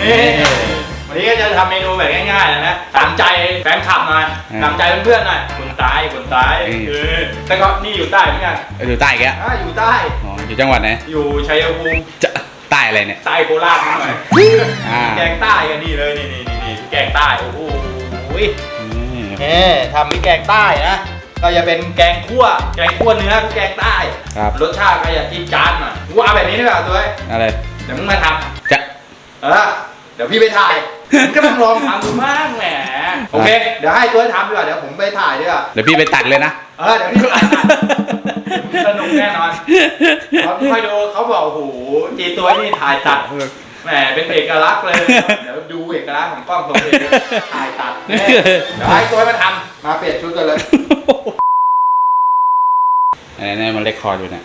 นี่วันนี้ก็จะทำเมนูแบบง่ายๆนะนะตามใจแฟนคลับหน่อยตามใจเพื่อนๆหน่อยคนตายคนตายเออแต่ก็นี่อยู่ใต้เหมือนกันเอออยู่ใต้อีกแล้วอ่าอยู่ใต้อ๋ออยู่จังหวัดไหนอยู่ชัยภูมิจะใต้อะไรเนี่ย ใต้โคราชนิดหน่อยอ่า แกงใต้กันนี่เลยนี่นี่นี่นี่แกงใต้โอ้โหอืมเน่ทำเป็นแกงใต้นะก็จะเป็นแกงคั่วแกงคั่วเนื้อคือแกงใต้ครับ รสชาติก็จะจี๊ดจ๊าดหน่อยกูเอาแบบนี้ดีกว่าตัวเอ้ยอะไรเดี๋ยวมึงมาทจะำ เออเดี๋ยวพี่ไปถ่ายมึงก็ต้องลองทำดูบ้างแหมโอเค เดี๋ยวให้ตัวทำดีกว่าเดี๋ยวผมไปถ่ายดีกว่าเดี๋ยวพี่ไปตัดเลยนะ เออเดี๋ยวพี่ไปถ่ายสนุกแน่นอนเพราะค่อยดูเขาบอกโอ้โหจีตัวนี่ถ่ายตัดแหมเป็นเอกลักษณ์เลยเดี๋ยวดูเอกลักษณ์ของกล้องตัวเองถ่ายตัดแน่เดี๋ยวให้ตัวมาทำมาเปลี่ยนชุดกันเลยอันนี้มันเลคคอร์ดอยู่เนี่ย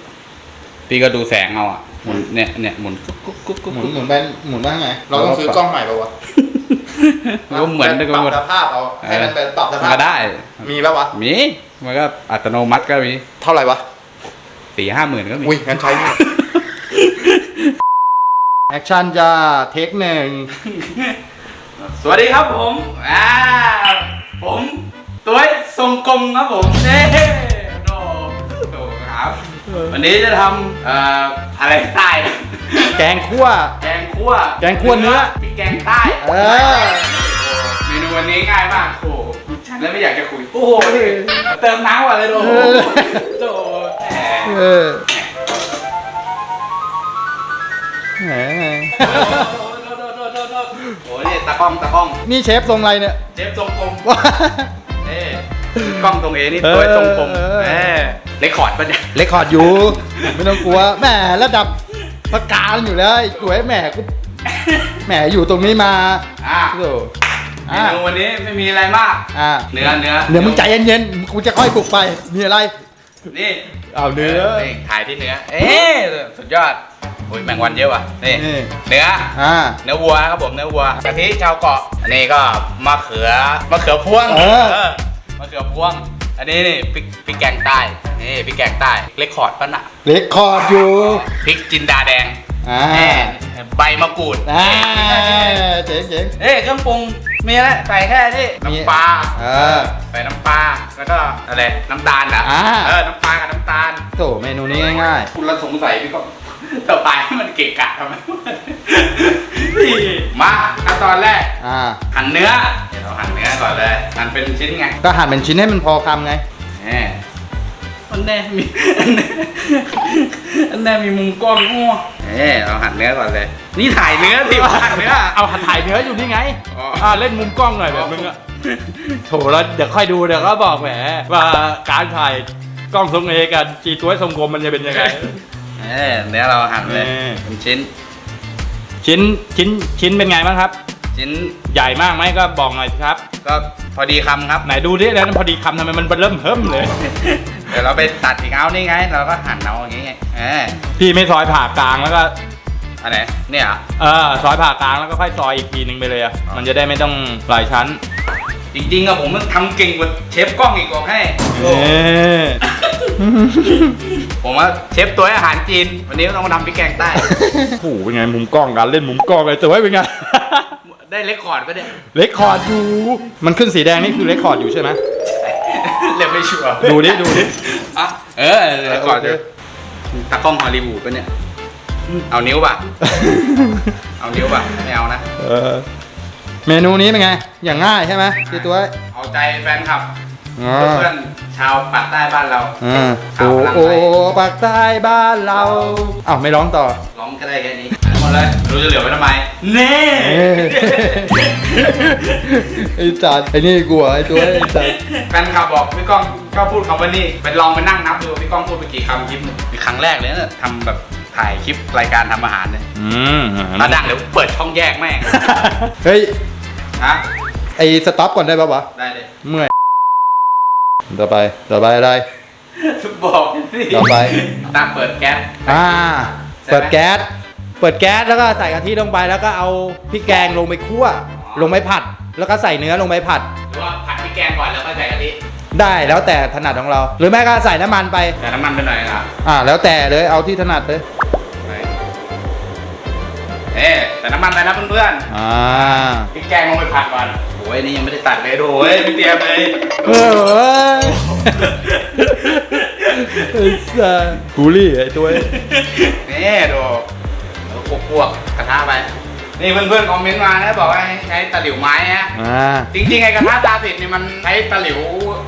พี่ก็ดูแสงเอาอะหมุนเนี่ยเนี่ยหมุนกุ๊กกุ๊กกุ๊กกุ๊กหมุนหมุนไปหมุนบ้างไงเราต้องซื้อกล้องใหม่ป่าวะมันก็เหมือนปกันรับหมดสภาพเอาให้มันเป็นปรับสมันภาพก็ได้ มีป่าวะมีมันก็อัตโนมัติก็มีเท่าไหร่วะสี่ห้าหมื่นก็มีอุ้ยงั้นใช้นี่แอคชั่นจะเทคหนึ่งสวัสดีครับผมอ่าผมตัวทรงกลมครับผมเน่โอ้โหครับ วันนี้จะทำเอ่ออะไรใต้นะแกงคั่ว แกงคั่วแกงคั่วเนื้อ พริกแกงใต้เออ เมนูวันนี้ง่ายมากโอ้โหฉันแล้วไม่อยากจะคุยโอ้โหนี่เติมน้ำก่อนเลยโอ้โหโอ้โหแหมเออแหมโอ้โหนี่ตากล้องตากล้องนี่เชฟทรงอะไรเนี่ย เชฟทรงกลมว้าเอ้ กล้องตรงเอนี่ตัวทรงกลมเออแหมเรคคอร์ดปะเนี่ยเลคคอร์ดอยู่ ไม่ต้องกลัวแหมระดับประกาศอยู่แล้วไอ้สวยแหมกูแหมอยู่ตรงนี้มาอะโอ้โหเมอะนูวันนี้ไม่มีอะไรมากอะเนื้อเนื้อเดี๋ยวมึงใจเย็นๆกูจะค่อยปลุกไปมีอะไรนี่เอาเนื้อนี่ถ่ายที่เนื้อ เอ๊ะสุดยอดโอ้ยแมงวันเยอะว่ะนี่นี่เนื้ออ่าเนื้อวัวครับผมเนื้อวัวกะทิชาวเกาะอันนี้ก็มะเขือมะเขือพวงเออเออ มะเขือพวง อันนี้นี่พริกพริกแกงใต้นี่พริกแกงใต้เรคคอร์ดปะน่ะเลคคอร์ดอยู่พริกจินดาแดงอ่าแน่ใบมะกรูดอ่าเจ๋งเจ๋งเอ้ยเครื่องปรุงมีแล้วใส่แค่นี้มีน้ำปลาเออใส่น้ำปลาแล้วก็อะไรน้ำตาลเหรออ่าเออน้ำปลากับน้ำตาลโถเมนูนี้ง่ายคุณละสงสัยพี่ก็ต่อไปมันเกะกะทำไม นี่มาขั้นตอนแรกๆอ่า หั่นเนื้อ เดี๋ยวเราหั่นเนื้อก่อนเลย หั่นเป็นชิ้นไงก็หั่นเป็นชิ้นให้มันพอคำไง แหมอันแน่มีอันแน่อันแน่มีมุมกล้องอ้วเอ้เราหั่นเนื้อก่อนเลย นี่ถ่ายเนื้อสิว่าหั่นเนื้อ เอาถ่ายเนื้ออยู่นี่ไงอ๋ออ่าเล่นมุมกล้องหน่อยแบบมึงอะโถแล้วเดี๋ยวค่อยดูเดี๋ยวก็บอกแหมว่าการถ่ายกล้องทรงเอกับจีตัวทรงกลมมันจะเป็นยังไง เอ้เนื้อเราหั่นเลยแน่เป็นชิ้น ชิ้นชิ้นชิ้นเป็นไงบ้างครับ ชิ้นใหญ่มากไหมก็บอกหน่อยสิครับ ก็พอดีคำครับ ไหนดูดิแล้วพอดีคำทำไมมันเริ่มเพิ่มเลย เดี๋ยวเราไปตัดอีกเอานี่ไง เราก็หั่นเอาอย่างงี้ไงเออพี่ไม่ซอยผ่ากลางแล้วก็อันไหนเนี่ยเหรอ เออซอยผ่ากลางแล้วก็ค่อยซอยอีกทีนึงไปเลยอะมันจะได้ไม่ต้องหลายชั้นจริงๆอะผมมันทำเก่งกว่าเชฟกล้องอีกบอกให้ เอ๊ะ ผมว่าเชฟตัวอาหารจีน วันนี้ก็ต้องมาทำพริกแกงใต้ โอ้โหเป็นไงมุมกล้องการเล่นมุมกล้องเลยแต่ว่าเป็นไง ได้เลคคอร์ดปะเนี่ยเลคคอร์ดอยู่ มันขึ้นสีแดงนี่คือเลคคอร์ดอยู่ใช่ไหมเรียกไม่ชัวร์ดูดิดูดิอะเออเลคคอร์ดอยู่ตากล้องฮอลลีวูดปะเนี่ย เอานิ้วป่ะ เอานิ้วป่ะไม่เอานะ เออ เมนูนี้เป็นไง อย่างง่ายใช่ไหมพี่ตัว เอาใจแฟนคลับ อ๋อ เพื่อนๆชาวปากใต้บ้านเราอ่าชาวโอ้พลังโอ้ไทยปากใต้บ้านเราอ้าวไม่ร้องต่อ ร้องก็ได้แค่นี้หมดเลยรู้จะเหลือไว้ทำไมเน่เอ้ยไอ้จัดไอ้นี่กลัวไอ้ตัวไอ้จัดแฟนคลับบอกพี่ก้องก็พูดคำว่านี่ไปลองไปนั่งนับดูพี่ก้องพูดไปกี่คำคลิปหนึ่งเป็นครั้งแรกเลยนะทำแบบถ่ายคลิปรายการทำอาหารเลยอืมมาดังเดี๋ยวเปิดช่องแยกแม่งเฮ้ย ฮะไอ้สต็อปก่อนได้ปะวะได้เลย เมื่อย ต่อไปต่อไปอะไร บอกสิต่อไป ตามเปิดแก๊ส อ่าเปิดแก๊ส เปิดแก๊สแล้วก็ใส่กะทิลงไปแล้วก็เอาพริกแกงลงไปคั่ว ลงไปผัด แล้วก็ใส่เนื้อลงไปผัด หรือว่าผัดพริกแกงก่อนแล้วก็ใส่กะทิได้แล้วแต่ถนัดของเรา หรือแม่ก็ใส่น้ำมันไป ใส่น้ำมันไปหน่อยนะอ่า แล้วแต่เลยเอาที่ถนัดเลยไป เอ๊แต่น้ำมันไปนะเพื่อนอ่าๆพี่แกงลงไปผัดก่อนโอ้ยนี่ยังไม่ได้ตัดเลยโอ้ยไม่เตรียมเลยเออไอ้สัสบูลลี่ไอ้ตัวนี่ดูแล้วพวกพวกกระทะไป นี่เพื่อนๆคอมเมนต์มานะบอกว่าให้ใช้ตะหลิวไม้ฮะอ่า จริงๆไอ้กระทะตาติดนี่มันใช้ตะหลิว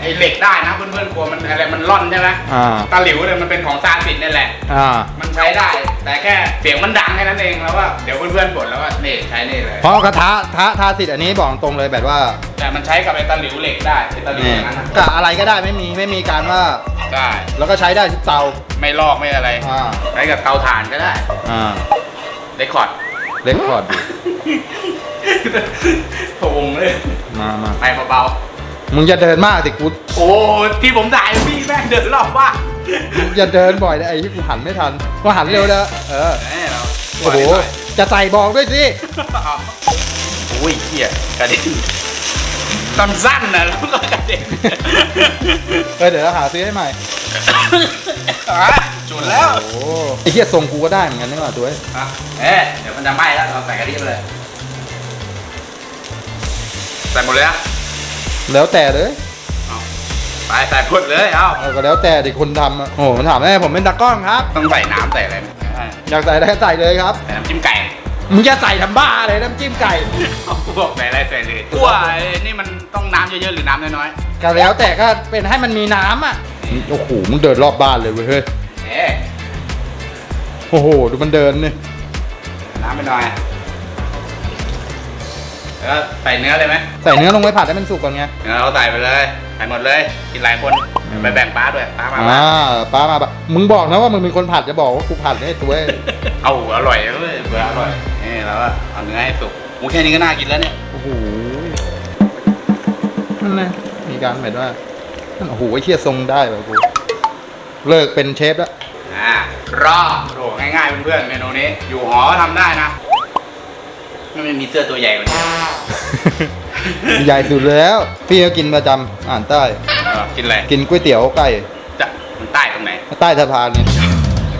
ไอ้เหล็กได้นะเพื่อนๆกลัวมันอะไรมันร่อนใช่ไหมอ่า ตะหลิวเนี่ยมันเป็นของซาติดนี่แหละ อ่า มันใช้ได้ แต่แค่เสียงมันดังแค่นั้นเองแล้วว่าเดี๋ยวเพื่อนๆบ่นแล้วว่านี่ใช้นี่เลย เพราะกระทะทะทาสิทธิ์อันนี้บอกตรงเลยแบบว่าแต่มันใช้กับไอ้ตะหลิวเหล็กได้ไอ้ตะหลิวนี่อย่างนั้นนะกะอะไรก็ได้ไม่มีไม่มีการว่า ได้แล้วก็ใช้ได้ทุกเตา ไม่ลอกไม่อะไรอ่า ใช้กับเตาถ่านก็ได้อ่าเรคคอร์ด เล็กคอร์ดโถงเลยมามาไปเบามึงจะเดินมากสิกูๆโอ้ที่ผมถ่ายพี่แม่งเดินรอบบ้านมึงจะเดินบ่อยนะไอ้ที่กูหันไม่ทันก็หันเร็วเลยเออแม่เราโอ้โหจะใส่บอกด้วยสิโอ้ยเหี้ยกระเด็นสั้นๆนะแล้วก็กระเด็นเออเดี๋ยวเราหาซื้อให้ใหม่ อะ จุดแล้วโอ้โหไอ้เหี้ยทรงกูก็ได้เหมือนกันนี่หว่าตัวเอ้ยอะเอ๊ะเดี๋ยวมันจะไหม้แล้วเราใส่กะทิไปเลยใส่หมดเลยอะแล้วแต่เลยเอาไปใส่หมดเลยเอาเออก็แล้วแต่ดิคนทำอะโอ้โหมันถามแม่ผมเป็นตากล้องครับ ต้องใส่น้ำใส่อะไรไหมอะอยากใส่อะไรก็ใส่เลยครับ ใส่น้ำจิ้มไก่มึงจะใส่ทำบ้าอะไรน้ำจิ้มไก่ เอาพวกใส่อะไรใส่เลยกลัวไอ้นี่มันต้องน้ำเยอะๆหรือน้ำน้อยก็แล้วแต่ก็เป็นให้มันมีน้ำอะ โอ้โหมึงเดินรอบบ้านเลยเว้ยเฮ้ยๆ เอ๊ะโอ้โห ดูมันเดินนี่น้ำไปหน่อย แล้วใส่เนื้อเลยไหมใส่เนื้อลงไปผัดให้มันสุกก่อนไง เนื้อเราใส่ไปเลยใส่หมดเลย กินหลายคนไปแบ่งป้าด้วยป้ามาอ่าป้ามาปะมึงบอกนะว่ามึงเป็นคนผัดจะบอกว่ากูผัดให้ตัวเองเอาอร่อยเลยเบื่ออร่อยนี่แล้วก็เอาเนื้อให้สุกโอ้แค่นี้ก็น่ากินแล้วเนี่ยโอ้โหนั่นนะมีการแบบว่านั่นโอ้โหไอ้เชี่ยทรงได้แบบกู เลิกเป็นเชฟแล้ว อ่ารอโอ้ง่ายๆเพื่อนๆเมนูนี้ อยู่หอก็ทำได้นะไม่มีเสื้อตัวใหญ่กว่านี้ใหญ่สุดแล้ว พี่ก็กินประจำอ่านใต้ เออกินอะไรกินก๋วยเตี๋ยวไก่จะมันใต้ตรงไหนใต้สะพานเนี่ย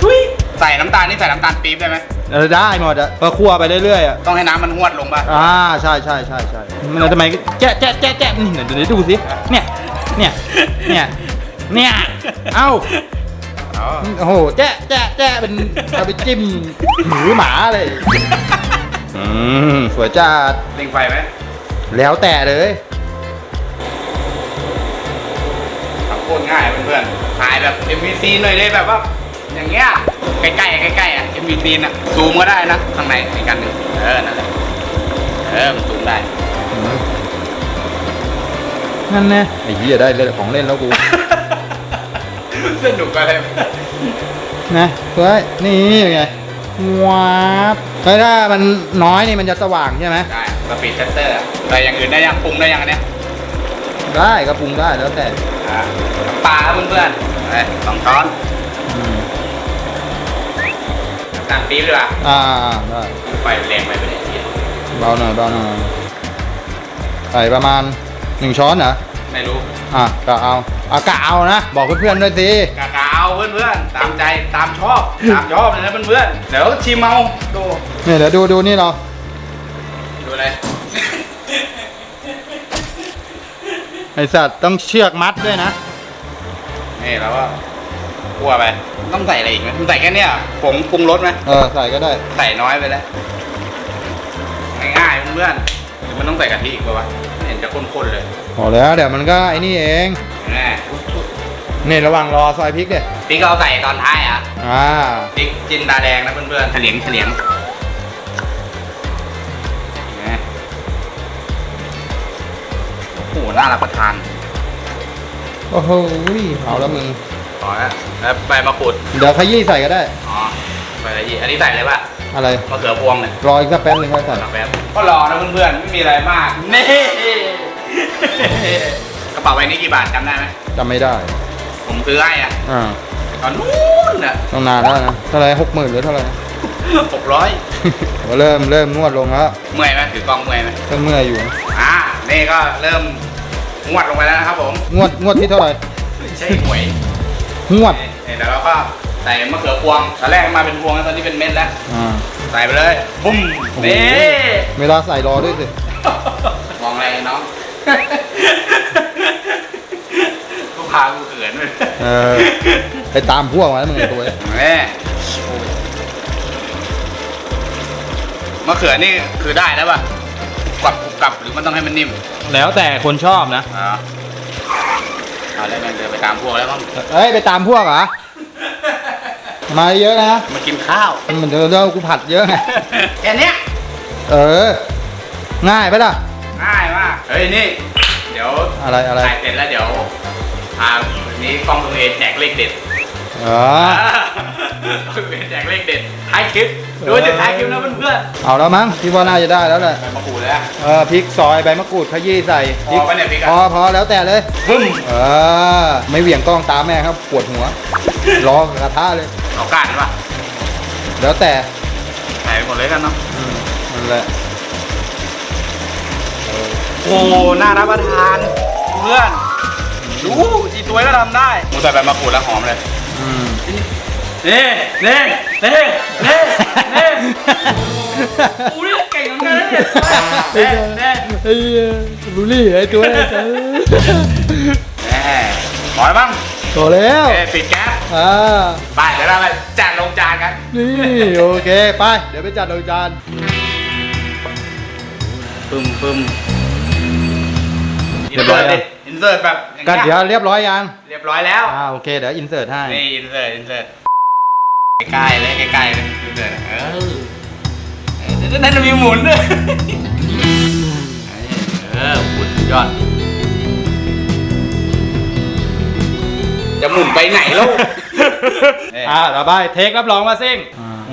ทุยใส่น้ำตาลนี่ใส่น้ำตาลปี๊บได้ไหมเออได้หมดอะก็คั่วไปเรื่อยๆอะต้องให้น้ำมันหวดลงป่ะอ่าใช่ใช่ใช่ใช่มันทำไมแจ๊ะแจ๊ะแจ๊ะแจ๊ะนี่เดี๋ยวดูสิเนี่ยเนี่ยเนี่ยเนี่ยเอ้า อ๋อโอ้โหแจ๊ะแจ๊ะแจ๊ะเป็นเอาไปจิ้มหมูหมาเลยอืมสวยจัดเล่งไฟไหมแล้วแต่เลยทำโคตรง่ายเพื่อนๆถ่ายแบบ MVC หน่อยเลยแบบว่า อย่างเงี้ยใกล้ๆใกล้ๆอะ MVC น่ะซูมก็ได้นะข้างในในกันหนึ่งเออนั่นแหละเออมันซูมได้นั่นแน่ไอ้เหี้ยได้เล่นของเล่นแล้วกู สนุกอะไรนะเฮ้ยนี่ไงว้าบแล้วถ้ามันน้อยนี่มันจะสว่างใช่ไหมได้สปีดชัตเตอร์ แต่อย่างอื่นได้ยังปรุงได้ยังอันเนี้ยได้ก็ปรุงได้แล้วแต่อ่าน้ำปลาเพื่อนๆเอ้ยสองช้อนอืมน้ำตาลปี๊บดีกว่าอ่าได้ไฟแรงไปไม่ได้เหี้ยเบาหน่อยเบาหน่อยใส่ประมาณหนึ่งช้อนเหรอไม่รู้อะกะเอา อะกะเอานะ บอกเพื่อนๆด้วยสิกากาวเพื่อนๆ ตามใจตามชอบ ตามชอบเลยนะเพื่อนๆ เดี๋ยวชิมเอาดูนี่เดี๋ยวดูดูนี่เราดูอะไรไอสัตว์ต้องเชือกมัดด้วยนะนี่เราก็คั่วไป ต้องใส่อะไรอีกไหมมันใส่แค่เนี้ยผงปรุงรสไหมเออใส่ก็ได้ ใส่น้อยไปแล้วง่ายๆเพื่อนๆหรือมันต้องใส่กะทิอีกป่าวะไม่เห็นจะข้นๆเลยพอแล้วเดี๋ยวมันก็ไอ้นี่เองแน่ นี่ระหว่างรอซอยพริกเด็พริกเราใส่ตอนท้ายอะอ่าพริกจินดาแดงนะเพื่อนๆเฉลียงเฉลียงนะโอ้โหน่ารับประทาน โอ้โหเอาแล้วมึงพอแล้วแล้วใบมะกรูดเดี๋ยวขยี้ใส่ก็ได้ อ๋อใบอะไรอีกอันนี้ใส่เลยป่ะอะไรมะเขือพวงเนี่ยรออีกสักแป๊บนึงค่อยใส่รอแป๊บก็รอนะเพื่อนๆไม่มีอะไรมากนี่กระเป๋าใบนี้กี่บาทจำได้ไหมจำไม่ได้ ผมซื้อให้อะอ่าตอนนู้นอะต้องนานแล้วนะเท่าไหรหกหมื่นหรือเท่าไหร่หกร้อยเริ่มเริ่มนวดลงแล้วเมื่อยไหมถือกล้องเมื่อยไหมเริ่มเมื่อยอยู่นะอ่านี่ก็เริ่มงวดลงไปแล้วนะครับผมงวดงวดที่เท่าไหร่ไม่ใช่หวยงวดเนี่ยเดี๋ยวเราก็ใส่มะเขือพวงตอนแรกมาเป็นพวงแล้วตอนนี้เป็นเม็ดแล้ว อ่าใใส่ไปเลยบุ้มโอ้โหนี่เวลาใส่รอด้วยสิมองอะไรน้องลูกค้ากูเขิน เลยเออไปตามพวกมาแล้วมึงไอ้ตัวเอ้ยแม่มะเขือนี่คือได้แล้วป่ะกลับกลับหรือมันต้องให้มันนิ่มแล้วแต่คนชอบนะ อ๋อเอาแล้วแม่งเดินไปตามพวกแล้วมั้งเอ้ยไปตามพวกเหรอมาเยอะนะมากินข้าวมันเดี๋ยวเดี๋ยวกูผัดเยอะไงแค่เนี้ยเออ ง่ายไปะล่ะง่ายมากเฮ้ยนี่ เดี๋ยวอะไรอะไรถ่ายเสร็จแล้วเดี๋ยว พาวันนี้กล้องตัวเองแจกเลขเด็ดอ๋อกล้องตัวเองแจกเลขเด็ดท้ายคลิปดูจะท้ายคลิปนะเพื่อนเอาแล้วมั้งพี่ว่าน่าจะได้แล้วแหละๆไปมาปูเลยอะเออพริกซอยใบมะกรูดขยี้ใส่พอปะเนี่ยพริกอะพอพอแล้วแต่เลยบึ้มเออไม่เหวี่ยงกล้องตามแม่ครับปวดหัวรอกับกระทะเลยเอาก้านป่ะแล้วแต่ใส่ไปหมดเลยกันเนาะอืมนั่นแหละโอ้น่ารับประทานเพื่อน ดูจีตัวก็ทำได้มูใส่ใบมะกรูดแล้วหอมเลยอืมนี่นี่นี่นี่นี่กูนี่เก่งเหมือนกันนะเนี่ยเน่เน่ไอ้บุลี่ไอ้ตัวไอ้ตัวแน่พอแล้วมั้งโตแล้วเอ้ยปิดแก๊สอ่าไปเดี๋ยวเราไปจัดลงจานกัน นี่โอเคไป เดี๋ยวไปจัดโดยจานปึ้มปึ้มเรียบร้อยแล้ว อินเสิร์ตแบบอย่างกันเงี้เดี๋ยวยเรียบร้อยยังเรียบร้อยแล้ว อ่าโอเคเดี๋ยวอินเสิร์ตให้ นี่อินเสิร์ตอินเสิร์ตใกล้ๆเลยใกล้ๆเลยอินเสิร์ตเออเออนั่นมีหมุนด้วยเออหมุนสุดยอด จะหมุนไปไหนแล้วอ่าต่อไปเทครับรองมาซิ่ง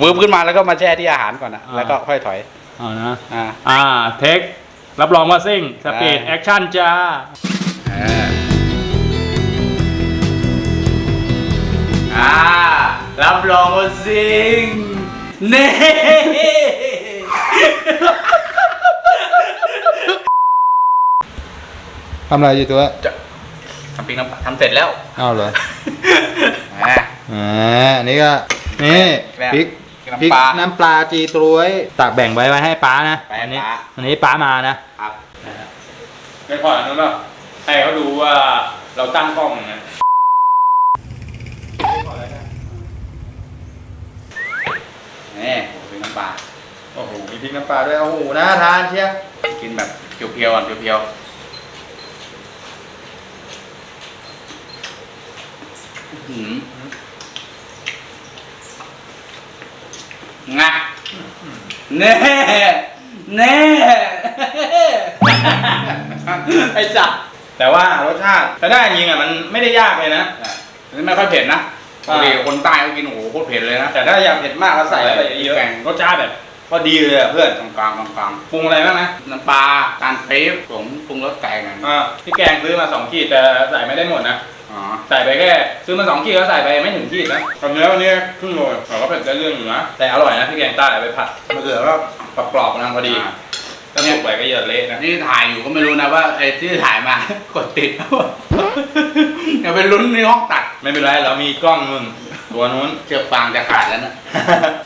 วืบขึ้นมาแล้วก็มาแช่ที่อาหารก่อนนะอ่าแล้วก็ค่อยถอยอ่านะ อ่า อ่า เทครับรองมาซิ่งสปีดได้ แอคชั่นจ้า อ่า รับรองว่าซิงเน่ทำอะไรอยู่ตัวทำปิ้งน้ำปลาทำเสร็จแล้วอ้าวเหรออ่าอ่าอันนี้ก็ นี่แบบพริกน้ำพริกปลาน้ำปลาจีตรวยตากแบ่งไว้ไว้ให้ป้านะไปให้อันนี้ป๊าอันนี้ป้ามานะครับไม่พอนั้นป่ะ ให้เขาดูว่าเราตั้งกล้องนะนี่ปิ้งน้ำปลาโอ้โหมีพริกน้ำปลาด้วยโอ้โหน่าทานเชียวกินแบบเพียวๆก่อนเพียวๆอื้อหืองัดเน่เน่ไอ้จัด แต่ว่ารสชาติแต่ได้จริงอะมันไม่ได้ยากเลยนะอันนี้ไม่ค่อยเผ็ดนะปอ่ากติคนใต้เขากินโอ้โหโคตรเผ็ดเลยนะแต่ถ้าอยากเผ็ดมากก็ใส่เข้าไปเยอะแกงรสชาติแบบพอดีเลยอะเพื่อนกลางกลางกลางกลางปรุงอะไรบ้างนะๆน้ำปลาจานปี๊บผมปรุงรสไก่กันอ่าพี่แกงซื้อมาสองขีดแต่ใส่ไม่ได้หมดนะอ๋อใส่ไปแค่ซื้อมาสองขีดก็ใส่ไปไม่ถึงขีดนะตอนเนื้อวันนี้ครึ่งโลแต่ก็เผ็ดได้เรื่องอยู่นะแต่อร่อยนะพี่แกงใต้เอาไปผัดมะเขือก็กรอบๆกำลังพอดีอ่า ถ้าสุกไปก็จะเละนะนี่ถ่ายอยู่ก็ไม่รู้นะว่าไอ้ที่ถ่ายมากดติดอย่าไปลุ้นในห้องตัดไม่เป็นไรเรามีกล้องนู่นตัวนู้นเชือกฟางจะขาดแล้วนะ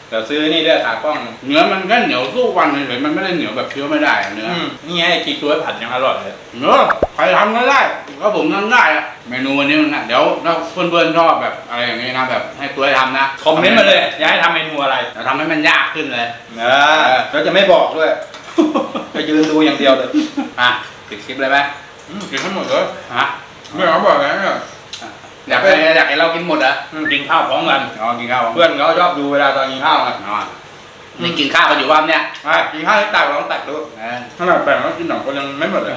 เดี๋ยวซื้อนี่ด้วยขากล้องเนื้อมันก็เหนียวสู้วันเฉยๆมันไม่ได้เหนียวแบบเคี้ยวไม่ได้อะเนื้ออืมนี่ไงกีตัวผัดยังอร่อยเลยเนื้อใครทำก็ได้ก็ผมทำได้อะเมนูวันนี้มันนะเดี๋ยวถ้าเพื่อนๆชอบแบบอะไรอย่างนี้นะแบบให้ตัวทำนะคอมเมนต์มาเลยอยากให้ทำเมนูอะไรจะทำให้มันยากขึ้นเลยนะเราจะไม่บอกด้วย จะยืนดูอย่างเดียวเลยอะปิดคลิปเลยไหมอืมกินทั้งหมดเลยฮะไม่เอาบอกนะเนี่ยอยากให้อยากให้เรากินหมดเหรอะอืมกินข้าวพร้อมกันอ๋อกินข้าวเพื่อนเขาชอบดูเวลาตอนกินข้าวกันอ๋อนี่กินข้าวกันอยู่บ้านเนี่ยอะกินข้าวให้ตักลองตักดูเออถ้าแบบแบ่งแล้วกินสองคนยังไม่หมดเลย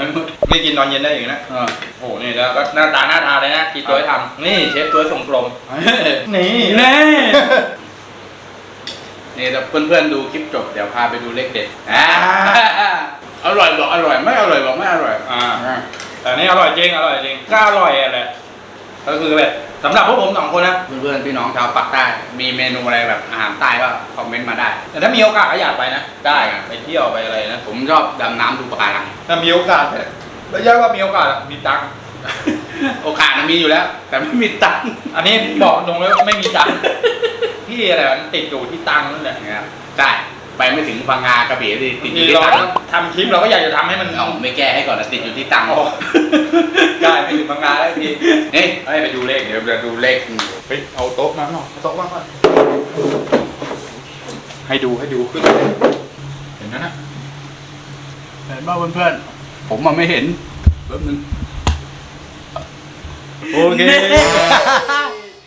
ไม่กินตอนเย็นได้อีกนะเออโอ้โหนี่แล้วก็หน้าตาหน้าทานเลยนะกีตัวให้ทำนี่เชฟตัวส่งกลมนี่เน่ นี่ถ้าเพื่อนๆดูคลิปจบเดี๋ยวพาไปดูเลขเด็ดอ่าอร่อยบอกอร่อยไม่อร่อยบอกไม่อร่อยอ่าแต่นี่อร่อยจริงอร่อยจริงก็อร่อยอะแหละก็คือแบบสำหรับพวกผมสองคนนะเพื่อนๆพี่น้องชาวปากใต้มีเมนูอะไรแบบอาหารใต้ก็คอมเมนต์มาได้ แต่ถ้ามีโอกาสก็อยากไปนะ ได้อะไปเที่ยวไปอะไรนะผมชอบดำน้ำดูปะการังถ้ามีโอกาสเนี่ยไม่ใช่ว่ามีโอกาสอะมีตังค์โอกาสมันมีอยู่แล้ว แต่ไม่มีตังค์อันนี้บอกตรงเลยว่าไม่มีตังค์ พี่อะไรมันติดอยู่ที่ตังค์นั่นแหละนะครับใช่ไปไม่ถึงบางงากระบี่ติดติดอนี่ยู่ที่เราตังค์ทำคลิปเราก็อยากจะทำให้มันเอาไม่แก้ให้ก่อนนะติดอยู่ที่ตังค์ได้ไปถึงบางงานแล้วพี่เฮ้ยให้ไปดูเลขเดี๋ยวเราดูเลขเฮ้ยเอาโต๊ะมาหน่อยเอาโต๊ะมาหน่อยให้ดูให้ดูขึ้นเห็นไหมนะเห็นบ้าเพื่อนๆผมมาไม่เห็นแป๊บนึงโอเค